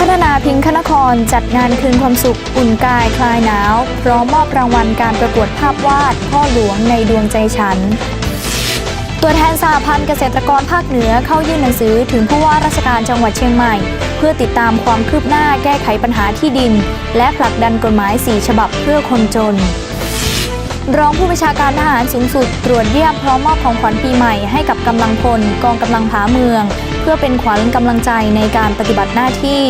พัฒนาพิงคนครจัดงานคืนความสุข อุ่นกายคลายหนาว พร้อมมอบรางวัลการประกวดภาพวาด พ่อหลวงในดวงใจฉัน ตัวแทนสหพันธ์เกษตรกรภาคเหนือเข้ายื่นหนังสือถึงผู้ว่าราชการจังหวัดเชียงใหม่ เพื่อติดตามความคืบหน้าแก้ไขปัญหาที่ดิน และผลักดันกฎหมาย 4 ฉบับเพื่อคนจนรองผู้บัญชาการทหารสูงสุด ตรวจเยี่ยมพร้อมมอบของขวัญปีใหม่ให้กับกำลังพลกองกำลังผาเมือง พื่อเป็นขวัญกำลังใจในการปฏิบัติหน้าที่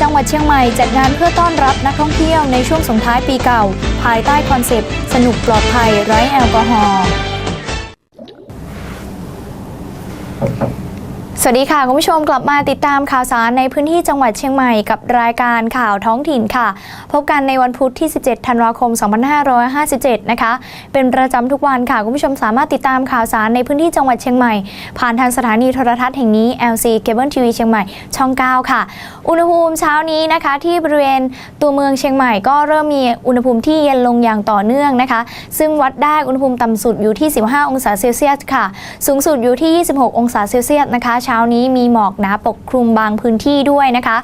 จังหวัดเชียงใหม่จัดงานเพื่อต้อนรับนักท่องเที่ยวในช่วงสงท้ายปีเก่า ภายใต้คอนเซปต์ สนุกปลอดภัยไร้แอลกอฮอล์ สวัสดีค่ะ คุณผู้ชมกลับมาติดตามข่าวสารในพื้นที่จังหวัดเชียงใหม่กับรายการข่าวท้องถิ่นค่ะ พบกันในวันพุธที่ 17 ธันวาคม 2557 นะคะ เป็นประจำทุกวันค่ะ คุณผู้ชมสามารถติดตามข่าวสารในพื้นที่จังหวัดเชียงใหม่ ผ่านทางสถานีโทรทัศน์แห่งนี้ LC Cable TV เชียงใหม่ช่อง 9 ค่ะ อุณหภูมิเช้านี้นะคะ ที่บริเวณตัวเมืองเชียงใหม่ก็เริ่มมีอุณหภูมิที่เย็นลงอย่างต่อเนื่องนะคะ ซึ่งวัดได้อุณหภูมิต่ำสุดอยู่ที่ 15 องศาเซลเซียสค่ะ สูงสุดอยู่ที่ 26 องศาเซลเซียสนะคะช้านี้มีหมอกหนาปกคลุมบางพื้นที่ด้วยนะคะ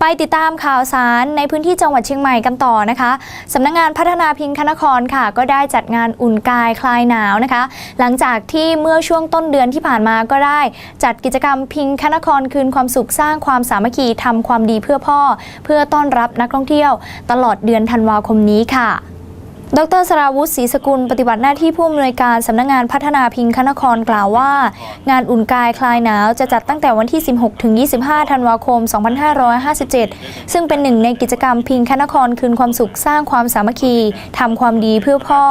ไปติดตามข่าวสารในพื้นที่จังหวัดเชียงใหม่กันต่อนะคะสำนักงานพัฒนาพิงคนครค่ะ ก็ได้จัดงานอุ่นกายคลายหนาวนะคะ หลังจากที่เมื่อช่วงต้นเดือนที่ผ่านมาก็ได้จัดกิจกรรมพิงค์คนครคืนความสุขสร้างความสามัคคีทำความดีเพื่อพ่อ เพื่อต้อนรับนักท่องเที่ยว ตลอดเดือนธันวาคมนี้ค่ะ ดรสราวุฒิศรีสกุลปฏิบัติหน้าที่ผู้อำนวยการสำนักงานพัฒนาพิงค์คนครกล่าวว่า งานอุ่นกายคลายหนาวจะจัดตั้งแต่วันที่ 16 ถึง 25 ธันวาคม 2557 ซึ่งเป็นหนึ่งในกิจกรรมพิงค์คนครคืนความสุขสร้างความสามัคคีทำความดีเพื่อพ่อ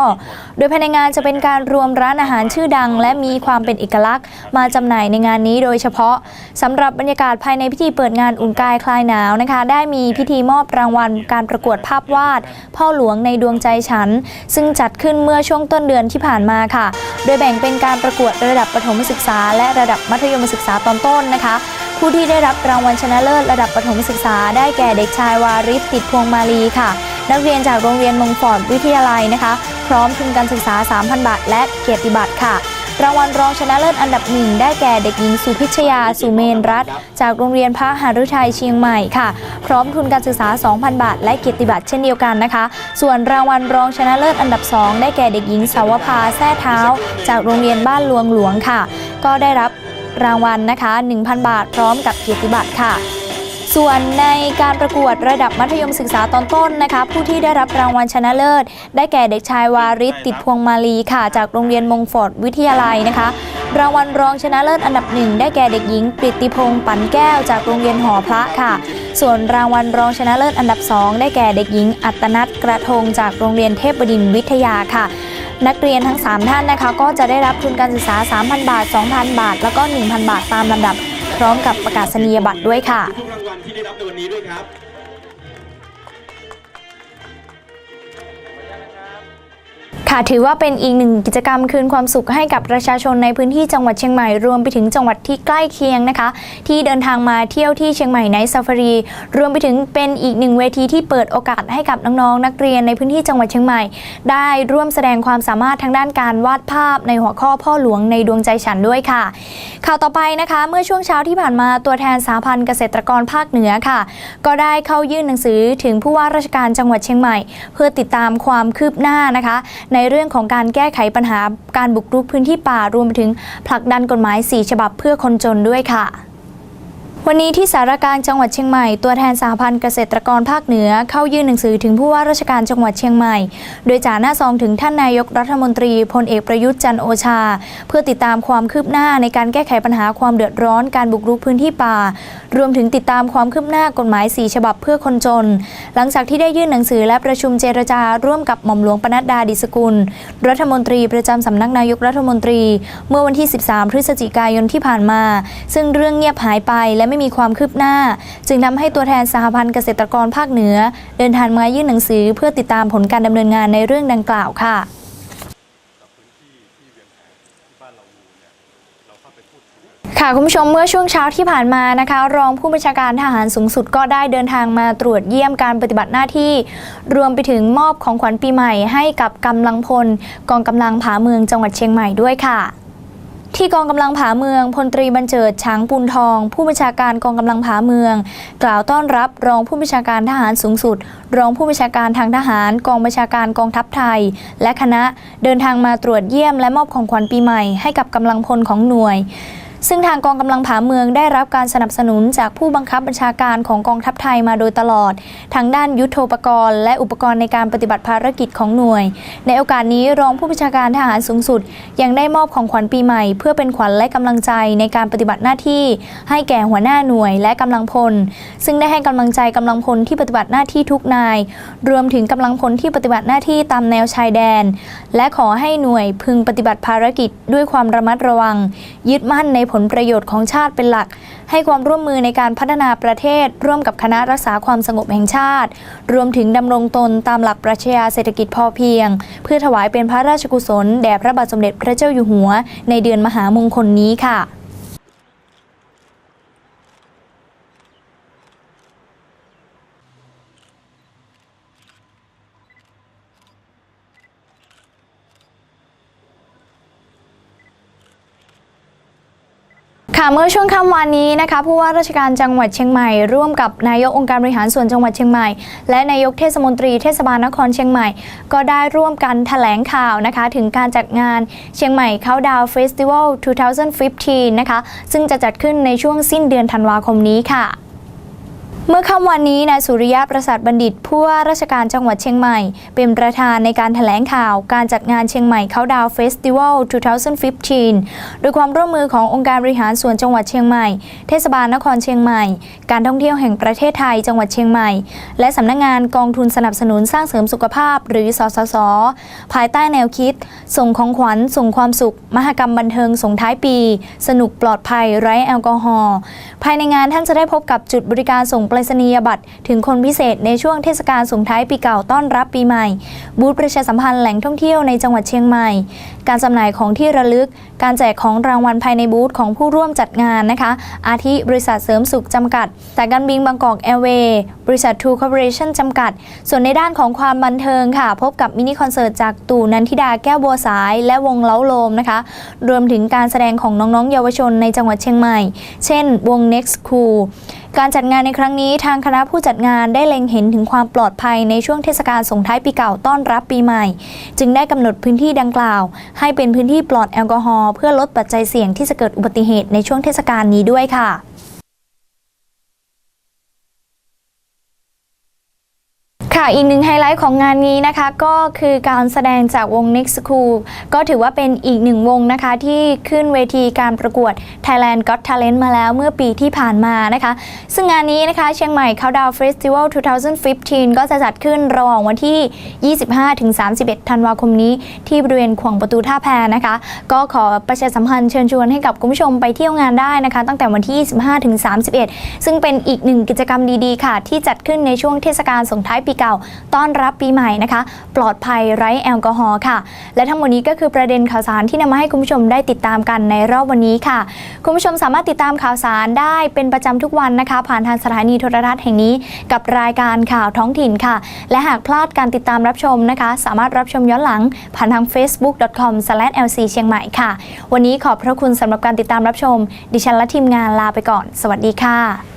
โดยภายในงานจะเป็นการรวมร้านอาหารชื่อดัง และมีความเป็นเอกลักษณ์ มาจำหน่ายในงานนี้โดยเฉพาะสำหรับบรรยากาศภายในพิธีเปิดงานอุ่นกายคลายหนาวนะคะ ได้มีพิธีมอบรางวัลการประกวดภาพวาด พ่อหลวงในดวงใจฉันซึ่งจัดขึ้นเมื่อช่วงต้นเดือนที่ผ่านมาค่ะ โดยแบ่งเป็นการประกวดระดับประถมศึกษา และระดับมัธยมศึกษาตอนต้นนะคะ ผู้ที่ได้รับรางวัลชนะเลิศระดับประถมศึกษา ได้แก่เด็กชายวาริศติดพวงมาลีค่ะ นักเรียนจากโรงเรียนมงฟอร์ดวิทยาลัยนะคะ พร้อมทุนการศึกษา 3,000 บาท และเกียรติบัตรค่ะ รางวัลรองชนะเลิศอันดับหนึ่งได้แก่เด็กหญิงสุพิชยาสุเมนรัตจากโรงเรียนพระหฤทัยเชียงใหม่ค่ะ พร้อมทุนการศึกษา 2,000 บาท และเกียรติบัตรเช่นเดียวกันนะคะ ส่วนรางวัลรองชนะเลิศอันดับ 2 ได้แก่เด็กหญิงสาวภาแท้เท้า จากโรงเรียนบ้านลวงหลวงค่ะ ก็ได้รับรางวัลนะคะ 1,000 บาท พร้อมกับเกียรติบัตรค่ะ ส่วนในการประกวดระดับมัธยมศึกษาตอนต้นนะคะ ผู้ที่ได้รับรางวัลชนะเลิศ ได้แก่เด็กชายวาริศติดพวงมาลีค่ะ จากโรงเรียนมงฟอร์ดวิทยาลัยนะคะ รางวัลรองชนะเลิศอันดับหนึ่งได้แก่เด็กหญิงปริติพงศ์ปันแก้วจากโรงเรียนหอพระค่ะ ส่วนรางวัลรองชนะเลิศอันดับสองได้แก่เด็กหญิงอัตนัทกระทงจากโรงเรียนเทพบดินทร์วิทยาค่ะนักเรียนทั้ง 3 ท่านนะคะ ก็จะได้รับทุนการศึกษา 3,000 บาท 2,000 บาท แล้วก็ 1,000 บาทตามลำดับ พร้อมกับประกาศนียบัตรด้วยค่ะ ค่ะถือว่าเป็นอีกหนึ่งกิจกรรมคืนความสุขให้กับประชาชนในพื้นที่จังหวัดเชียงใหม่รวมไปถึงจังหวัดที่ใกล้เคียงนะคะ ที่เดินทางมาเที่ยวที่เชียงใหม่ในซาฟารี รวมไปถึงเป็นอีกหนึ่งเวทีที่เปิดโอกาสให้กับน้องๆนักเรียนในพื้นที่จังหวัดเชียงใหม่ ได้ร่วมแสดงความสามารถทางด้านการวาดภาพในหัวข้อพ่อหลวงในดวงใจฉันด้วยค่ะ ข่าวต่อไปนะคะ เมื่อช่วงเช้าที่ผ่านมาตัวแทนสาพันธ์เกษตรกรภาคเหนือค่ะ ก็ได้เข้ายื่นหนังสือถึงผู้ว่าราชการจังหวัดเชียงใหม่ เพื่อติดตามความคืบหน้านะคะ ในเรื่องของการแก้ไขปัญหาการบุกรุกพื้นที่ป่ารวมไปถึงผลักดันกฎหมาย 4 ฉบับเพื่อคนจนด้วยค่ะ วันนี้ที่สารกลางจังหวัดเชียงใหม่ ตัวแทนสหพันธ์เกษตรกรภาคเหนือเข้ายื่นหนังสือถึงผู้ว่าราชการจังหวัดเชียงใหม่ โดยจ่าหน้าซองถึงท่านนายกรัฐมนตรีพลเอกประยุทธ์จันโอชา เพื่อติดตามความคืบหน้าในการแก้ไขปัญหาความเดือดร้อนการบุกรุกพื้นที่ป่า รวมถึงติดตามความคืบหน้ากฎหมาย 4 ฉบับเพื่อคนจน หลังจากที่ได้ยื่นหนังสือและประชุมเจรจาร่วมกับหม่อมหลวงปนัดดาดิสกุล รัฐมนตรีประจำสำนักนายกรัฐมนตรี เมื่อวันที่ 13 พฤศจิกายนที่ผ่านมา ซึ่งเรื่องเงียบหายไปและไม่มีความคืบหน้า จึงทำให้ตัวแทนสหพันธ์เกษตรกรภาคเหนือ เดินทางมายื่นหนังสือเพื่อติดตามผลการดำเนินงานในเรื่องดังกล่าวค่ะค่ะคุณผู้ชมเมื่อช่วงเช้าที่ผ่านมานะคะ รองผู้บัญชาการทหารสูงสุดก็ได้เดินทางมาตรวจเยี่ยมการปฏิบัติหน้าที่ รวมไปถึงมอบของขวัญปีใหม่ให้กับกำลังพล กองกำลังผาเมืองจังหวัดเชียงใหม่ด้วยค่ะ ที่กองกำลังผาเมืองพลตรีบรรเจิดช้างปูนทอง ผู้บัญชาการกองกำลังผาเมือง กล่าวต้อนรับรองผู้บัญชาการทหารสูงสุด รองผู้บัญชาการทางทหาร กองบัญชาการกองทัพไทย และคณะเดินทางมาตรวจเยี่ยมและมอบของขวัญปีใหม่ให้กับกำลังพลของหน่วย ซึ่งทางกองกำลังผาเมืองได้รับการสนับสนุนจากผู้บังคับบัญชาการของกองทัพไทยมาโดยตลอดทั้งด้านยุทโธปกรณ์ และอุปกรณ์ในการปฏิบัติภารกิจของหน่วย ในโอกาสนี้รองผู้บัญชาการทหารสูงสุด ยังได้มอบของขวัญปีใหม่ เพื่อเป็นขวัญและกำลังใจในการปฏิบัติหน้าที่ ให้แก่หัวหน้าหน่วยและกำลังพล ซึ่งได้ให้กำลังใจกำลังพลที่ปฏิบัติหน้าที่ทุกนาย รวมถึงกำลังพลที่ปฏิบัติหน้าที่ตามแนวชายแดน และขอให้หน่วยพึงปฏิบัติภารกิจด้วยความระมัดระวัง ยึดมั่นในผผลประโยชน์ของชาติเป็นหลัก ให้ความร่วมมือในการพัฒนาประเทศ ร่วมกับคณะรักษาความสงบแห่งชาติ รวมถึงดำรงตนตามหลักปรัชญาเศรษฐกิจพอเพียง เพื่อถวายเป็นพระราชกุศลแด่พระบาทสมเด็จพระเจ้าอยู่หัว ในเดือนมหามงคลนี้ค่ะ ค่ะเมื่อช่วงค่ำวานนี้นะคะผู้ว่าราชการจังหวัดเชียงใหม่ ร่วมกับนายกองค์การบริหารส่วนจังหวัดเชียงใหม่ และนายกเทศมนตรีเทศบาลนครเชียงใหม่ ก็ได้ร่วมกันแถลงข่าวนะคะ ถึงการจัดงานเชียงใหม่เขาดาวเฟสติวัล 2015 นะคะ ซึ่งจะจัดขึ้นในช่วงสิ้นเดือนธันวาคมนี้ค่ะ เมื่อค่ำวันนี้นายสุริยะประสาทบัณฑิตผู้ว่าราชการจังหวัดเชียงใหม่ เป็นประธานในการแถลงข่าวการจัดงานเชียงใหม่เขาดาวเฟสติวัล 2015 โดยความร่วมมือขององค์การบริหารส่วนจังหวัดเชียงใหม่ เทศบาลนครเชียงใหม่ การท่องเที่ยวแห่งประเทศไทยจังหวัดเชียงใหม่ และสำนักงานกองทุนสนับสนุนสร้างเสริมสุขภาพ หรือสสส ภายใต้แนวคิด ส่งของขวัญส่งความสุข มหกรรมบันเทิงส่งท้ายปี สนุกปลอดภัยไร้แอลกอฮอล์ภายในงานท่านจะได้พบกับจุดบริการส่งไปรษณียบัตรถึงคนพิเศษในช่วงเทศกาลส่งท้ายปีเก่าต้อนรับปีใหม่ บูธประชาสัมพันธ์แหล่งท่องเที่ยวในจังหวัดเชียงใหม่ การจำหน่ายของที่ระลึก การแจกของรางวัลภายในบูธของผู้ร่วมจัดงานนะคะ อาทิบริษัทเสริมสุขจำกัดสายการบินบางกอกแอร์เวย์บริษัททูคอร์ปอเรชั่นจำกัด ส่วนในด้านของความบันเทิงค่ะ พบกับมินิคอนเสิร์ตจากตู่นันทิดาแก้วบัวสายและวงเล้าโลมนะคะ รวมถึงการแสดงของน้องๆ เยาวชนในจังหวัดเชียงใหม่ เช่น วง Next Cool การจัดงานในครั้งนี้ทางคณะผู้จัดงานได้เล็งเห็นถึงความปลอดภัยในช่วงเทศกาลส่งท้ายปีเก่าต้อนรับปีใหม่ จึงได้กำหนดพื้นที่ดังกล่าวให้เป็นพื้นที่ปลอดแอลกอฮอล์เพื่อลดปัจจัยเสี่ยงที่จะเกิดอุบัติเหตุในช่วงเทศกาลนี้ด้วยค่ะ ค่ะ อีกหนึ่งไฮไลท์ของงานนี้นะคะ ก็คือการแสดงจากวง Next School ก็ถือว่าเป็นอีกหนึ่งวงนะคะ ที่ขึ้นเวทีการประกวด Thailand Got Talent มาแล้วเมื่อปีที่ผ่านมานะคะ ซึ่งงานนี้นะคะ เชียงใหม่ Countdown Festival 2015 ก็จะจัดขึ้นระหว่างวันที่ 25-31 ธันวาคมนี้ ที่บริเวณขวงประตูท่าแพนะคะ ก็ขอประชาสัมพันธ์เชิญชวนให้กับคุณผู้ชมไปเที่ยวงานได้นะคะ ตั้งแต่วันที่ 25-31 ซึ่งเป็นอีกหนึ่งกิจกรรมดีๆ ค่ะ ที่จัดขึ้นในช่วงเทศกาลส่งท้ายปีเก่าต้อนรับปีใหม่นะคะ ปลอดภัยไร้แอลกอฮอล์ค่ะ และทั้งหมดนี้ก็คือประเด็นข่าวสารที่นำมาให้คุณผู้ชมได้ติดตามกันในรอบวันนี้ค่ะ คุณผู้ชมสามารถติดตามข่าวสารได้เป็นประจำทุกวันนะคะ ผ่านทางสถานีโทรทัศน์แห่งนี้ กับรายการข่าวท้องถิ่นค่ะ และหากพลาดการติดตามรับชมนะคะ สามารถรับชมย้อนหลัง ผ่านทาง facebook.com/lc เชียงใหม่ค่ะ วันนี้ขอบพระคุณสำหรับการติดตามรับชม ดิฉันและทีมงานลาไปก่อน สวัสดีค่ะ